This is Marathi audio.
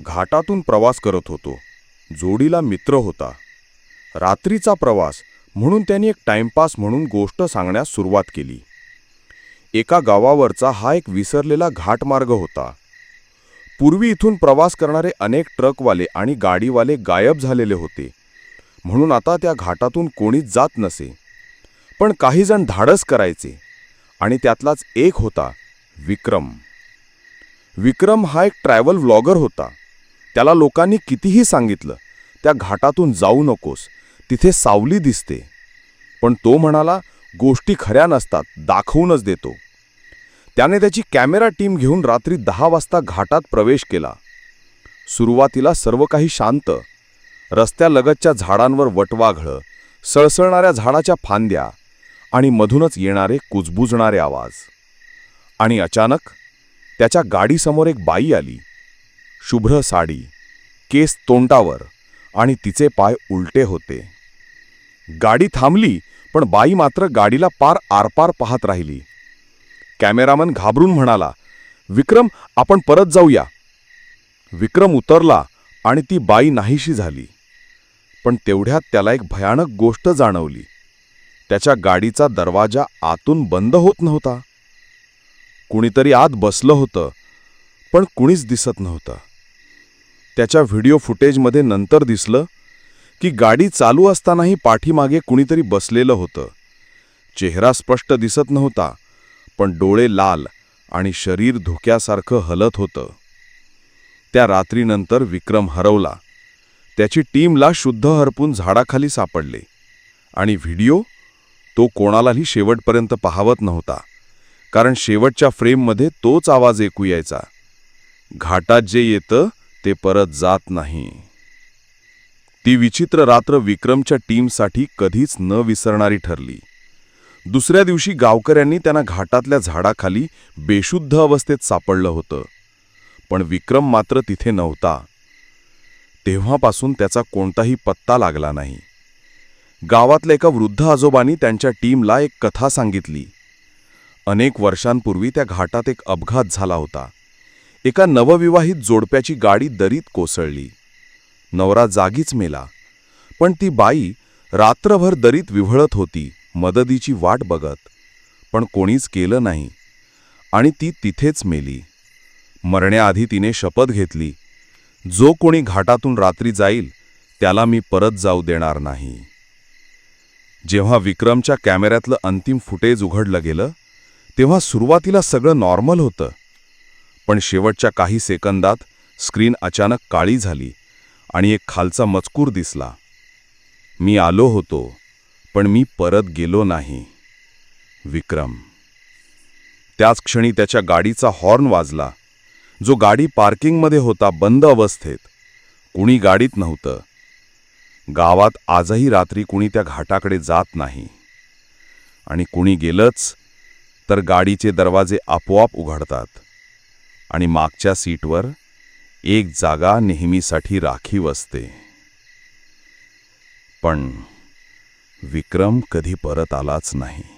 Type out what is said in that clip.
घाटातून प्रवास करत होतो. जोडीला मित्र होता. रात्रीचा प्रवास म्हणून त्यांनी एक टाइमपास म्हणून गोष्ट सांगण्यास सुरुवात केली. एका गावावरचा हा एक विसरलेला घाटमार्ग होता. पूर्वी इथून प्रवास करणारे अनेक ट्रकवाले आणि गाडीवाले गायब झालेले होते. म्हणून आता त्या घाटातून कोणीच जात नसे. पण काहीजण धाडस करायचे. आणि त्यातलाच एक होता विक्रम. विक्रम हा एक ट्रॅव्हल व्लॉगर होता. त्याला लोकांनी कितीही सांगितलं त्या घाटातून जाऊ नकोस तिथे सावली दिसते. पण तो म्हणाला गोष्टी खऱ्या नसतात दाखवूनच देतो. त्याने त्याची कॅमेरा टीम घेऊन रात्री दहा वाजता घाटात प्रवेश केला. सुरुवातीला सर्व काही शांत. रस्त्यालगतच्या झाडांवर वटवाघळं सळसळणाऱ्या झाडाच्या फांद्या आणि मधूनच येणारे कुजबुजणारे आवाज. आणि अचानक त्याच्या गाडीसमोर एक बाई आली. शुभ्र साडी केस तोंडावर आणि तिचे पाय उलटे होते. गाडी थांबली पण बाई मात्र गाडीला पार आरपार पाहत राहिली. कॅमेरामन घाबरून म्हणाला विक्रम आपण परत जाऊया. विक्रम उतरला आणि ती बाई नाहीशी झाली. पण तेवढ्यात त्याला एक भयानक गोष्ट जाणवली. त्याच्या गाडीचा दरवाजा आतून बंद होत नव्हता. कुणीतरी आत बसलं होतं पण कुणीच दिसत नव्हतं. त्याच्या व्हिडिओ फुटेजमध्ये नंतर दिसलं की गाडी चालू असतानाही पाठीमागे कुणीतरी बसलेलं होतं. चेहरा स्पष्ट दिसत नव्हता पण डोळे लाल आणि शरीर धुक्यासारखं हलत होतं. त्या रात्रीनंतर विक्रम हरवला. त्याची टीमला शुद्ध हरपून झाडाखाली सापडले आणि व्हिडिओ तो कोणालाही शेवटपर्यंत पाहावत नव्हता. कारण शेवटच्या फ्रेममध्ये तोच आवाज ऐकू यायचा. घाटात जे येतं ते परत जात नाही. ती विचित्र रात्र विक्रमच्या टीमसाठी कधीच न विसरणारी ठरली. दुसऱ्या दिवशी गावकऱ्यांनी त्यांना घाटातल्या झाडाखाली बेशुद्ध अवस्थेत सापडलं होतं. पण विक्रम मात्र तिथे नव्हता. तेव्हापासून त्याचा कोणताही पत्ता लागला नाही. गावातल्या एका वृद्ध आजोबांनी त्यांच्या टीमला एक कथा सांगितली. अनेक वर्षांपूर्वी त्या घाटात एक अपघात झाला होता. एका नवविवाहित जोडप्याची गाडी दरीत कोसळली. नवरा जागीच मेला. पण ती बाई रात्रभर दरीत विव्हळत होती मदतीची वाट बघत. पण कोणीच केलं नाही. आणि ती तिथेच मेली. मरण्याआधी तिने शपथ घेतली. जो कोणी घाटातून रात्री जाईल त्याला मी परत जाऊ देणार नाही. जेव्हा विक्रमच्या कॅमेऱ्यातलं अंतिम फुटेज उघडलं गेलं तेव्हा सुरुवातीला सगळं नॉर्मल होतं. पण शेवटच्या काही सेकंदात स्क्रीन अचानक काळी झाली आणि एक खालचा मजकूर दिसला. मी आलो होतो पण मी परत गेलो नाही. विक्रम. त्याच क्षणी त्याच्या गाडीचा हॉर्न वाजला. जो गाडी पार्किंगमध्ये होता बंद अवस्थेत. कुणी गाडीत नव्हतं. गावात आजही रात्री कुणी त्या घाटाकडे जात नाही. आणि कुणी गेलंच तर गाडीचे दरवाजे आपोआप उघडतात. आणि मागच्या सीटवर एक जागा नेहमीसाठी राखीव असते. पण विक्रम कधी परत आलाच नाही.